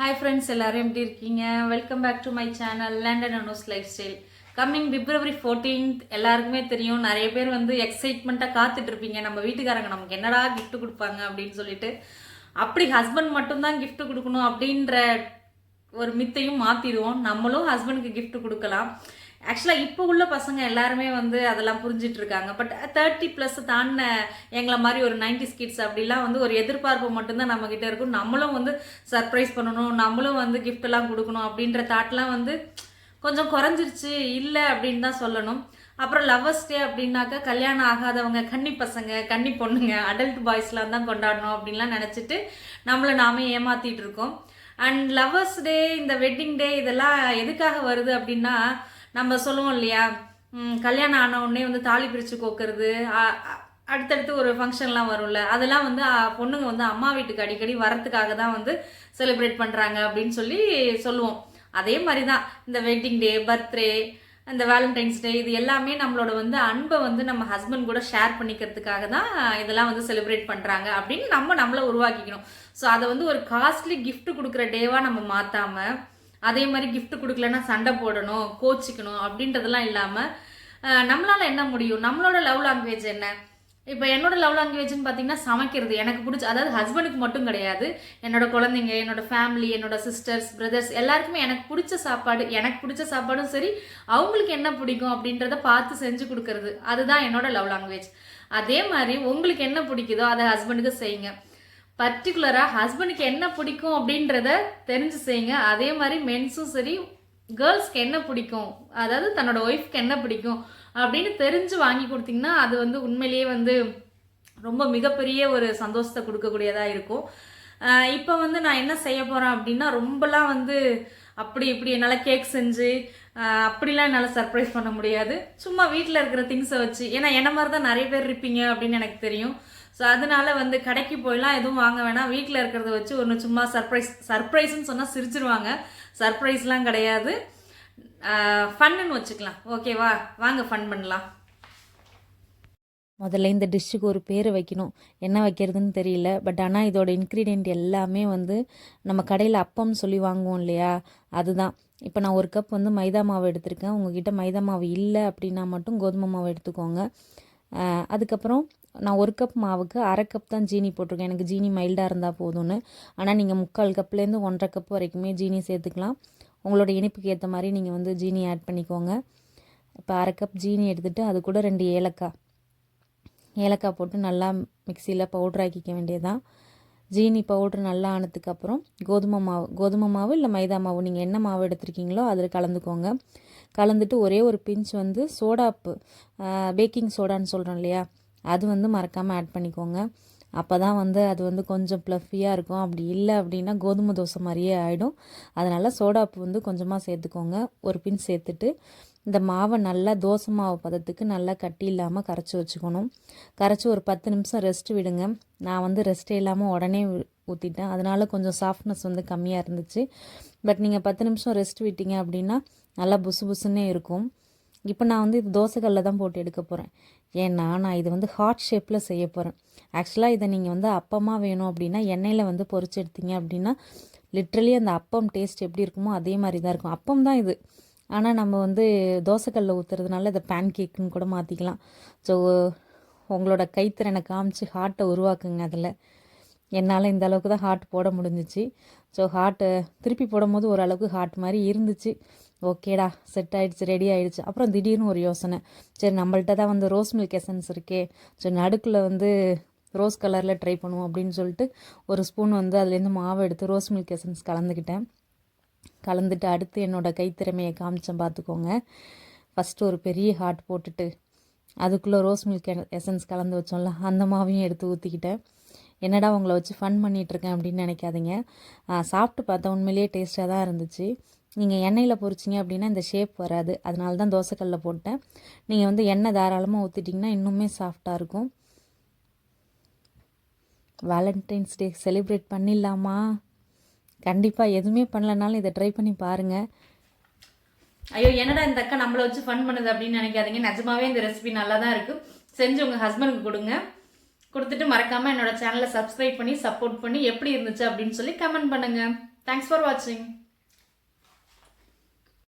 Hi friends எல்லோரும் எப்படி இருக்கீங்க? Welcome back to my channel London அனோஸ் life style coming February fourteenth எல்லாருக்குமே தெரியும். நிறைய பேர் வந்து எக்ஸைட்மெண்ட்டாக காத்துட்டு இருப்பீங்க. நம்ம வீட்டுக்காரங்க நமக்கு என்னடா கிஃப்ட் கொடுப்பாங்க அப்படின்னு சொல்லிட்டு. அப்படி ஹஸ்பண்ட் மட்டும்தான் கிஃப்ட் கொடுக்கணும் அப்படின்ற ஒரு மித்தையும் மாற்றிடுவோம் நம்மளும் ஹஸ்பண்டுக்கு கிஃப்ட் கொடுக்கலாம். ஆக்சுவலாக இப்போ உள்ள பசங்க எல்லாருமே வந்து அதெல்லாம் புரிஞ்சிட்டு இருக்காங்க பட் தேர்ட்டி ப்ளஸ் தாண்டின எங்களை மாதிரி ஒரு நைன்டி கிட்ஸ் அப்படிலாம் வந்து ஒரு எதிர்பார்ப்பு மட்டும்தான் நம்மக்கிட்ட இருக்கும். நம்மளும் வந்து சர்ப்ரைஸ் பண்ணணும். நம்மளும் வந்து கிஃப்டெல்லாம் கொடுக்கணும் அப்படின்ற தாட்லாம் வந்து கொஞ்சம் குறைஞ்சிருச்சு. இல்லை அப்படின்னு தான் சொல்லணும். அப்புறம் லவ்வர்ஸ் டே அப்படின்னாக்கா கல்யாணம் ஆகாதவங்க கன்னி பசங்க கன்னி பொண்ணுங்க அடல்ட் பாய்ஸ்லாம் தான் கொண்டாடணும் அப்படின்லாம் நினச்சிட்டு நம்மளை நாமே ஏமாத்திட்டு இருக்கோம். அண்ட் லவ்வர்ஸ் டே இந்த வெட்டிங் டே இதெல்லாம் எதுக்காக வருது அப்படின்னா நம்ம சொல்லுவோம் இல்லையா? கல்யாணம் ஆன உடனே வந்து தாலி பிரித்து கோக்கிறது அடுத்தடுத்து ஒரு ஃபங்க்ஷன்லாம் வரும்ல அதெல்லாம் வந்து பொண்ணுங்க வந்து அம்மா வீட்டுக்கு அடிக்கடி வரத்துக்காக தான் வந்து செலிப்ரேட் பண்ணுறாங்க அப்படின்னு சொல்லி சொல்லுவோம். அதே மாதிரி தான் இந்த வெட்டிங் டே பர்த்டே இந்த வேலண்டைன்ஸ் டே இது எல்லாமே நம்மளோட வந்து அன்பை வந்து நம்ம ஹஸ்பண்ட் கூட ஷேர் பண்ணிக்கிறதுக்காக தான் இதெல்லாம் வந்து செலிப்ரேட் பண்ணுறாங்க அப்படின்னு நம்ம நம்மளை உருவாக்கிக்கணும். ஸோ அதை வந்து ஒரு காஸ்ட்லி கிஃப்ட் கொடுக்குற டேவாக நம்ம மாற்றாம அதே மாதிரி கிஃப்ட் கொடுக்கலன்னா சண்டை போடணும் கோச்சிக்கணும் அப்படின்றதெல்லாம் இல்லாமல் நம்மளால் என்ன முடியும்? நம்மளோட லவ் லாங்குவேஜ் என்ன? இப்போ என்னோட லவ் லாங்குவேஜ்னு பார்த்தீங்கன்னா சமைக்கிறது. எனக்கு பிடிச்ச அதாவது ஹஸ்பண்டுக்கு மட்டும் கிடையாது. என்னோட குழந்தைங்க என்னோட ஃபேமிலி என்னோட சிஸ்டர்ஸ் பிரதர்ஸ் எல்லாருக்குமே எனக்கு பிடிச்ச சாப்பாடு எனக்கு பிடிச்ச சாப்பாடும் சரி அவங்களுக்கு என்ன பிடிக்கும் அப்படின்றத பார்த்து செஞ்சு கொடுக்கறது. அதுதான் என்னோட லவ் லாங்குவேஜ் அதே மாதிரி உங்களுக்கு என்ன பிடிக்குதோ அதை ஹஸ்பண்டுக்கு செய்யுங்க. பர்டிகுலராக ஹஸ்பண்டுக்கு என்ன பிடிக்கும் அப்படின்றத தெரிஞ்சு செய்யுங்க. அதே மாதிரி மென்ஸும் சரி கேர்ள்ஸ்க்கு என்ன பிடிக்கும்? அதாவது தன்னோட ஒய்ஃப்க்கு என்ன பிடிக்கும்? அப்படின்னு தெரிஞ்சு வாங்கி கொடுத்தீங்கன்னா அது வந்து உண்மையிலேயே வந்து ரொம்ப மிகப்பெரிய ஒரு சந்தோஷத்தை கொடுக்கக்கூடியதாக இருக்கும். இப்போ வந்து நான் என்ன செய்ய போகிறேன் அப்படின்னா ரொம்பலாம் வந்து அப்படி இப்படி என்னால் கேக் செஞ்சு அப்படிலாம் என்னால் சர்ப்ரைஸ் பண்ண முடியாது. சும்மா வீட்டில் இருக்கிற திங்ஸை வச்சு ஏன்னா என்ன மாதிரி தான் நிறைய பேர் இருப்பீங்க அப்படின்னு எனக்கு தெரியும். ஸோ அதனால வந்து கடைக்கு போயெல்லாம் எதுவும் வாங்க வேணாம். வீட்டில் இருக்கிறத வச்சு ஒன்று சும்மா சர்ப்ரைஸ் சர்ப்ரைஸ்ன்னு சொன்னால் சிரிச்சிருவாங்க. சர்ப்ரைஸ்லாம் கிடையாது. ஃபன்னுன்னு வச்சுக்கலாம். ஓகேவா வாங்க ஃபன் பண்ணலாம். முதல்ல இந்த டிஷ்ஷுக்கு ஒரு பேர் வைக்கணும். என்ன வைக்கிறதுன்னு தெரியல. பட் ஆனால் இதோட இன்க்ரீடியண்ட் எல்லாமே வந்து நம்ம கடையில் அப்பம்னு சொல்லி வாங்குவோம் இல்லையா? அதுதான். இப்போ நான் ஒரு கப் வந்து மைதா மாவு எடுத்திருக்கேன். உங்ககிட்ட மைதா மாவு இல்லை அப்படின்னா மட்டும் கோதுமை மாவு எடுத்துக்கோங்க. அதுக்கப்புறம் நான் ஒரு கப் மாவுக்கு அரை கப் தான் ஜீனி போட்டிருக்கேன். எனக்கு ஜீனி மைல்டாக இருந்தால் போதும்னு. ஆனால் நீங்கள் முக்கால் கப்லேருந்து ஒன்றரை கப் வரைக்குமே ஜீனி சேர்த்துக்கலாம். உங்களோட இனிப்புக்கு ஏற்ற மாதிரி நீங்கள் வந்து ஜீனி ஆட் பண்ணிக்கோங்க. இப்போ அரை கப் ஜீனி எடுத்துகிட்டு அது கூட ரெண்டு ஏலக்காய். ஏலக்காய் போட்டு நல்லா மிக்சியில் பவுட்ரு ஆக்கிக்க வேண்டியதான் ஜீனி பவுட்ரு நல்லா ஆனதுக்கப்புறம் கோதுமை மாவு கோதுமை மாவு இல்லை மைதா மாவு நீங்கள் என்ன மாவு எடுத்துருக்கீங்களோ அதில் கலந்துக்கோங்க. கலந்துட்டு ஒரே ஒரு பிஞ்ச் வந்து சோடாப்பு பேக்கிங் சோடான்னு சொல்கிறோம் இல்லையா? அது வந்து மறக்காமல் ஆட் பண்ணிக்கோங்க. அப்போ தான் வந்து அது வந்து கொஞ்சம் ப்ளஃபியாக இருக்கும். அப்படி இல்லை அப்படின்னா கோதுமை தோசை மாதிரியே ஆகிடும் அதனால் சோடாப்பு வந்து கொஞ்சமாக சேர்த்துக்கோங்க. ஒரு பின் சேர்த்துட்டு இந்த மாவை நல்லா தோசை மாவு பதத்துக்கு நல்லா கட்டி இல்லாமல் கரைச்சி வச்சுக்கணும். கரைச்சி ஒரு பத்து நிமிஷம் ரெஸ்ட் விடுங்க. நான் வந்து ரெஸ்ட்டே இல்லாமல் உடனே ஊற்றிட்டேன் அதனால் கொஞ்சம் சாஃப்ட்னஸ் வந்து கம்மியாக இருந்துச்சு. பட் நீங்கள் பத்து நிமிஷம் ரெஸ்ட் விட்டீங்க அப்படின்னா நல்லா புசு புசுன்னே இருக்கும். இப்போ நான் வந்து இது தோசைக்கல்ல தான் போட்டு எடுக்க போகிறேன் ஏன்னா நான் இது வந்து ஹாட் ஷேப்பில் செய்ய போகிறேன் ஆக்சுவலாக இதை நீங்கள் வந்து அப்பமாக வேணும் அப்படின்னா எண்ணெயில் வந்து பொறிச்சு எடுத்தீங்க அப்படின்னா லிட்ரலி அந்த அப்பம் டேஸ்ட் எப்படி இருக்குமோ அதே மாதிரி தான் இருக்கும். அப்பம் தான் இது. ஆனால் நம்ம வந்து தோசைக்கல்லில் ஊற்றுறதுனால இதை பேன் கேக்குன்னு கூட மாற்றிக்கலாம் ஸோ உங்களோட கைத்திறனை காமிச்சு ஹார்ட்டை உருவாக்குங்க அதில். என்னால் இந்த அளவுக்கு தான் ஹார்ட் போட முடிஞ்சிச்சு. ஸோ ஹார்ட்டை திருப்பி போடும்போது ஓரளவுக்கு ஹார்ட் மாதிரி இருந்துச்சு. ஓகேடா செட் ஆகிடுச்சு ரெடி ஆகிடுச்சு அப்புறம் திடீர்னு ஒரு யோசனை. சரி நம்மள்ட்ட தான் வந்து ரோஸ் மில்க் எசன்ஸ் இருக்கே. ஸோ நடுக்கில் வந்து ரோஸ் கலரில் ட்ரை பண்ணுவோம் அப்படின்னு சொல்லிட்டு ஒரு ஸ்பூன் வந்து அதுலேருந்து மாவு எடுத்து ரோஸ் மில்க் எசன்ஸ் கலந்துக்கிட்டேன். கலந்துட்டு அடுத்து என்னோட கைத்திறமையை காமிச்சேன் பார்த்துக்கோங்க. ஃபஸ்ட்டு ஒரு பெரிய ஹார்ட் போட்டுட்டு அதுக்குள்ளே ரோஸ் மில்க் எசன்ஸ் கலந்து வச்சோம்ல அந்த மாவையும் எடுத்து ஊற்றிக்கிட்டேன் என்னடா உங்களை வச்சு ஃபன் பண்ணிகிட்ருக்கேன் அப்படின்னு நினைக்காதீங்க. சாப்பிட்டு பார்த்தா உண்மையிலேயே டேஸ்ட்டாக தான் இருந்துச்சு. நீங்கள் எண்ணெயில் பொறிச்சிங்க அப்படின்னா இந்த ஷேப் வராது. அதனால தான் தோசைக்கல்ல போட்டேன். நீங்கள் வந்து எண்ணெய் தாராளமாக ஊற்றிட்டிங்கன்னா இன்னுமே சாஃப்டாக இருக்கும். வேலண்டைன்ஸ் டே செலிப்ரேட் பண்ணிடலாமா? கண்டிப்பாக எதுவுமே பண்ணலனாலும் இதை ட்ரை பண்ணி பாருங்கள் ஐயோ என்னடா இந்த அக்கா நம்மளை வச்சு ஃபன் பண்ணுது அப்படின்னு நினைக்காதீங்க. நிஜமாவே இந்த ரெசிபி நல்லா தான் இருக்குது செஞ்சு உங்கள் ஹஸ்பண்டுக்கு கொடுங்க. கொடுத்துட்டு மறக்காமல் என்னோட சேனலை சப்ஸ்கிரைப் பண்ணி சப்போர்ட் பண்ணி எப்படி இருந்துச்சு அப்படின்னு சொல்லி கமெண்ட் பண்ணுங்கள் தேங்க்ஸ் ஃபார் வாட்சிங்